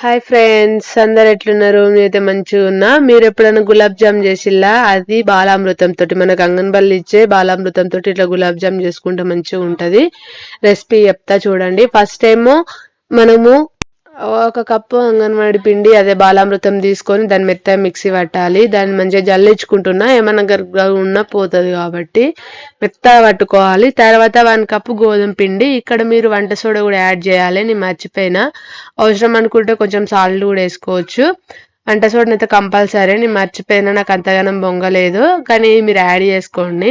Hi friends అందరు ఎట్లున్నారు? నేనైతే మంచిగా ఉన్నా. మీరు ఎప్పుడైనా గులాబ్ జామ్ చేసిల్లా? అది బాలామృతం తోటి మనకు అంగన్బల్లి ఇచ్చే బాలామృతం తోటి ఇట్లా గులాబ్ జామ్ చేసుకుంటే మంచిగా ఉంటది. రెసిపీ చెప్తా చూడండి. ఫస్ట్ ఏమో మనము ఒక కప్పు అంగన్వాడి పిండి అదే బాలామృతం తీసుకొని దాన్ని మెత్తగా మిక్సీ పట్టాలి. దాన్ని మంచిగా జల్లించుకుంటున్నా ఏమన్నా గరుగ్గా ఉన్నా పోతుంది కాబట్టి మెత్తగా పట్టుకోవాలి. తర్వాత వన్ కప్పు గోధుమ పిండి. ఇక్కడ మీరు వంట సోడా కూడా యాడ్ చేయాలి నేను మర్చిపోయినా. అవసరం అనుకుంటే కొంచెం సాల్ట్ కూడా వేసుకోవచ్చు. వంట సోడా అయితే కంపల్సరీ నేను మర్చిపోయినా నాకు అంతగానం బొంగలేదు. కానీ మీరు యాడ్ చేసుకోండి.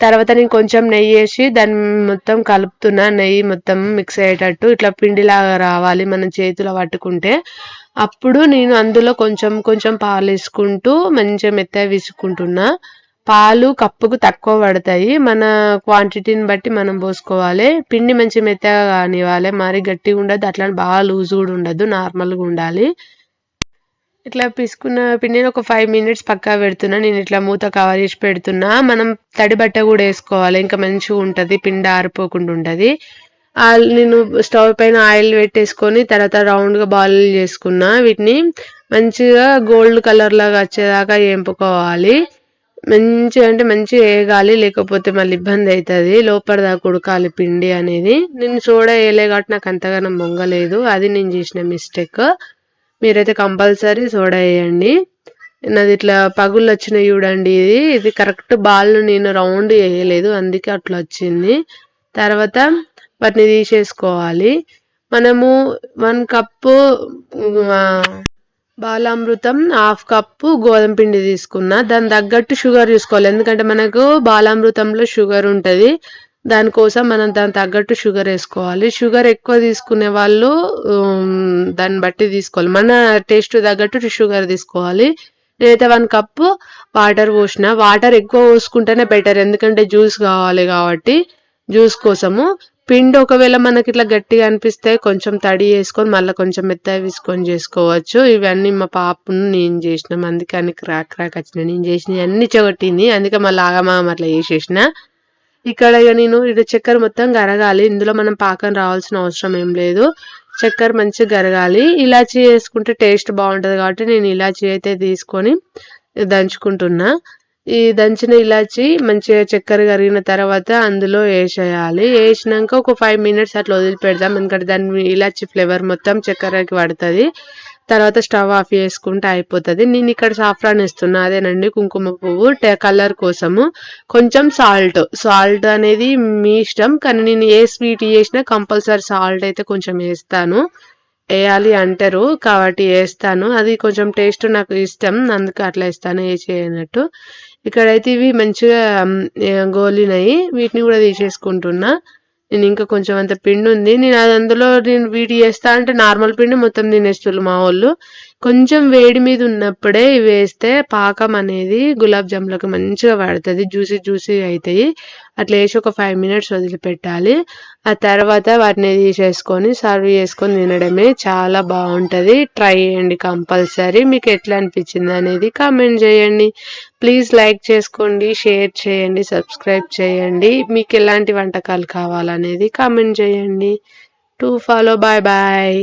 తర్వాత నేను కొంచెం నెయ్యి వేసి దాన్ని మొత్తం కలుపుతున్నా. నెయ్యి మొత్తం మిక్స్ అయ్యేటట్టు ఇట్లా పిండిలాగా రావాలి మనం చేతిలో పట్టుకుంటే. అప్పుడు నేను అందులో కొంచెం కొంచెం పాలు వేసుకుంటూ మంచిగా మెత్తగా వేసుకుంటున్నా పాలు కప్పుకు తక్కువ పడతాయి. మన క్వాంటిటీని బట్టి మనం పోసుకోవాలి. పిండి మంచి మెత్తగా కానివ్వాలి. మరి గట్టిగా ఉండదు. అట్లా బాగా లూజ్ కూడా ఉండదు. నార్మల్గా ఉండాలి. ఇట్లా పిసుకున్న పిండిని ఒక ఫైవ్ మినిట్స్ పక్కా పెడుతున్నా. నేను ఇట్లా మూత కవర్ చేసి పెడుతున్నా. మనం తడి బట్ట కూడా వేసుకోవాలి. ఇంకా మంచిగా ఉంటుంది. పిండి ఆరిపోకుండా ఉంటుంది. నేను స్టవ్ పైన ఆయిల్ పెట్టేసుకొని తర్వాత రౌండ్గా బాల్ చేసుకున్నా. వీటిని మంచిగా గోల్డ్ కలర్ లాగా వచ్చేదాకా ఏంపుకోవాలి మంచిగా అంటే మంచిగా వేయగాలి లేకపోతే మళ్ళీ ఇబ్బంది అవుతుంది. లోపల దాకా ఉడకాలి పిండి అనేది. నేను సోడా వేయలే కాబట్టి నాకు అంతగానం మొంగలేదు అది నేను చేసిన మిస్టేక్ మీరైతే కంపల్సరీ సోడా వేయండి. నాది ఇట్లా పగుళ్ళు వచ్చినాయి చూడండి ఇది. ఇది కరెక్ట్ బాల్ నేను రౌండ్ వేయలేదు అందుకే అట్లా వచ్చింది. తర్వాత వాటిని తీసేసుకోవాలి. మనము one cup Balamrutham half cup గోధుమ పిండి తీసుకున్నా. దాని తగ్గట్టు షుగర్ చూసుకోవాలి ఎందుకంటే మనకు బాలామృతంలో షుగర్ ఉంటుంది. దానికోసం మనం దాని తగ్గట్టు షుగర్ వేసుకోవాలి. షుగర్ ఎక్కువ తీసుకునే వాళ్ళు దాన్ని బట్టి తీసుకోవాలి. మన టేస్ట్ తగ్గట్టు షుగర్ తీసుకోవాలి. నేనైతే వన్ కప్ వాటర్ పోసిన. వాటర్ ఎక్కువ పోసుకుంటేనే బెటర్. ఎందుకంటే జ్యూస్ కావాలి కాబట్టి జ్యూస్ కోసము. పిండి ఒకవేళ మనకి ఇట్లా గట్టిగా అనిపిస్తే కొంచెం తడి వేసుకొని మళ్ళీ కొంచెం మెత్తగా విసుకొని చేసుకోవచ్చు. ఇవన్నీ మా పాపను నేను చేసినాం. అందుకే అని క్రాక్ క్రాక్ వచ్చిన నేను చేసిన అన్ని చెగొట్టింది అందుకే మళ్ళీ ఆగమాగం అట్లా చేసేసిన. ఇక్కడ ఇక నేను ఇది చక్కెర మొత్తం గరగాలి. ఇందులో మనం పాకం రావాల్సిన అవసరం ఏం లేదు. చక్కెర మంచిగా గరగాలి. ఇలాచీ వేసుకుంటే టేస్ట్ బాగుంటుంది కాబట్టి నేను ఇలాచీ అయితే తీసుకొని దంచుకుంటున్నా. ఈ దంచిన ఇలాచి మంచిగా చక్కెర కరిగిన తర్వాత అందులో వేసేయాలి. వేసినాక ఒక ఫైవ్ మినిట్స్ అట్లా వదిలిపెడదాం. ఎందుకంటే దాని ఇలాచి ఫ్లేవర్ మొత్తం చక్కెరకి పడుతుంది. తర్వాత స్టవ్ ఆఫ్ చేసుకుంటే అయిపోతుంది. నేను ఇక్కడ సాఫ్రాన్ ఇస్తున్నా అదేనండి కుంకుమ పువ్వు. కలర్ కోసము కొంచెం సాల్ట్. సాల్ట్ అనేది మీ ఇష్టం కానీ నేను ఏ స్వీట్ చేసినా కంపల్సరీ సాల్ట్ అయితే కొంచెం వేస్తాను. వేయాలి అంటారు కాబట్టి వేస్తాను. అది కొంచెం టేస్ట్ నాకు ఇష్టం అందుకు అట్లా ఇస్తాను ఏ చేయనట్టు. ఇక్కడైతే ఇవి మంచిగా గోలినాయి. వీటిని కూడా తీసేసుకుంటున్నా. నేను ఇంకా కొంచెం అంత పిండి ఉంది నేను అది అందులో నేను వీటి చేస్తా అంటే నార్మల్ పిండి మొత్తం తినేస్తున్నారు మా వాళ్ళు. కొంచెం వేడి మీద ఉన్నప్పుడే ఇవి వేస్తే పాకం అనేది గులాబ్ జాములకు మంచిగా పడుతుంది జ్యూసీ జ్యూసీ అవుతాయి అట్లా వేసి ఒక ఫైవ్ మినిట్స్ వదిలిపెట్టాలి. ఆ తర్వాత వాటిని తీసేసుకొని సర్వ్ చేసుకొని తినడమే చాలా బాగుంటుంది. ట్రై చేయండి కంపల్సరీ. మీకు ఎట్లా అనిపించింది అనేది కామెంట్ చేయండి. ప్లీజ్ లైక్ చేసుకోండి షేర్ చేయండి సబ్స్క్రైబ్ చేయండి. మీకు ఎలాంటి వంటకాలు కావాలనేది కామెంట్ చేయండి. To follow bye bye.